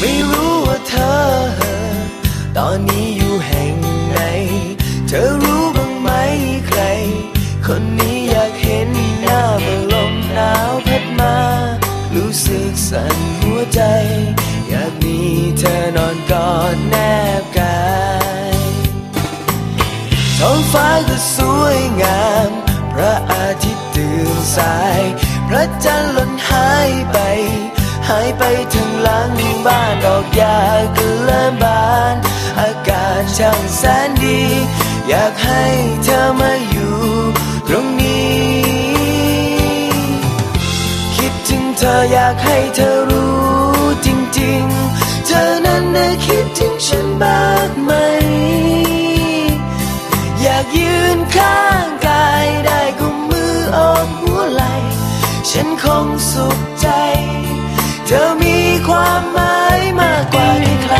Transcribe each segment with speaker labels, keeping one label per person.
Speaker 1: ไม่รู้ว่าเธอ ตอนนี้อยู่แห่งไหน เธอรู้บ้างไหมใคร คนนี้อยากเห็นหน้าเมื่อลมหนาวพัดมา รู้สึกสั่นหัวใจ อยากมีเธอนอนกอดแนบกายท้องฟ้าก็สวยงาม พระอาทิตย์ตื่นสาย พระจันทร์หล่นหายไป หายไปถึงหลังบ้านดอกหญ้ากเริ่มบาน อากาศช่างแสนดี อยากให้เธอมาอยู่ ตรงนี้ คิดถึงเธออยากให้เธอรู้จริง ๆ เธอนั้นน่ะคิดถึงฉันบ้างไหม อยากยืนข้างกายได้กุมมือโอบหัวไหล ฉันคงสุขใจ เธอมีความหมายมากกว่าใคร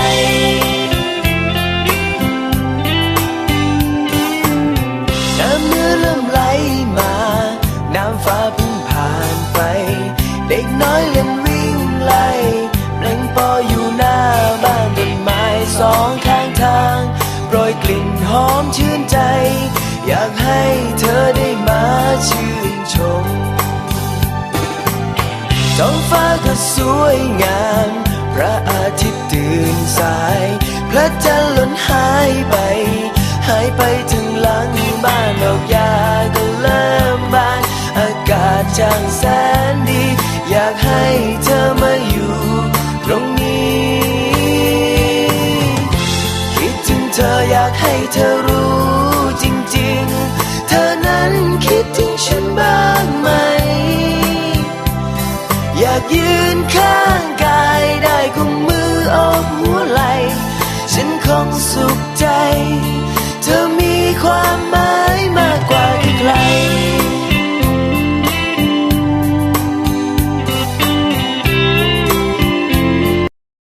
Speaker 1: น้ำเนื้อเริ่มไหลมา น้ำฟ้าเพิ่งผ่านไป เด็กน้อยเล่นวิ่งไล่เพลงปออยู่หน้าบ้านต้นไม้สองข้างทาง โปรยกลิ่นหอมชื่นใจ อยากให้เธอได้ ท้องฟ้าก็สวยงาม พระอาทิตย์ตื่นสาย พระจันทร์ล่นหายไป หายไปถึงหลังบ้านดอกหญ้าก็เริ่มบาน อากาศช่างแสนดี อยากให้เธอมาอยู่ตรงนี้ คิดถึงเธออยากให้เธอรู้ ยืนข้างกายได้กุมมือออกหัวไหล ฉันคงสุขใจเธอ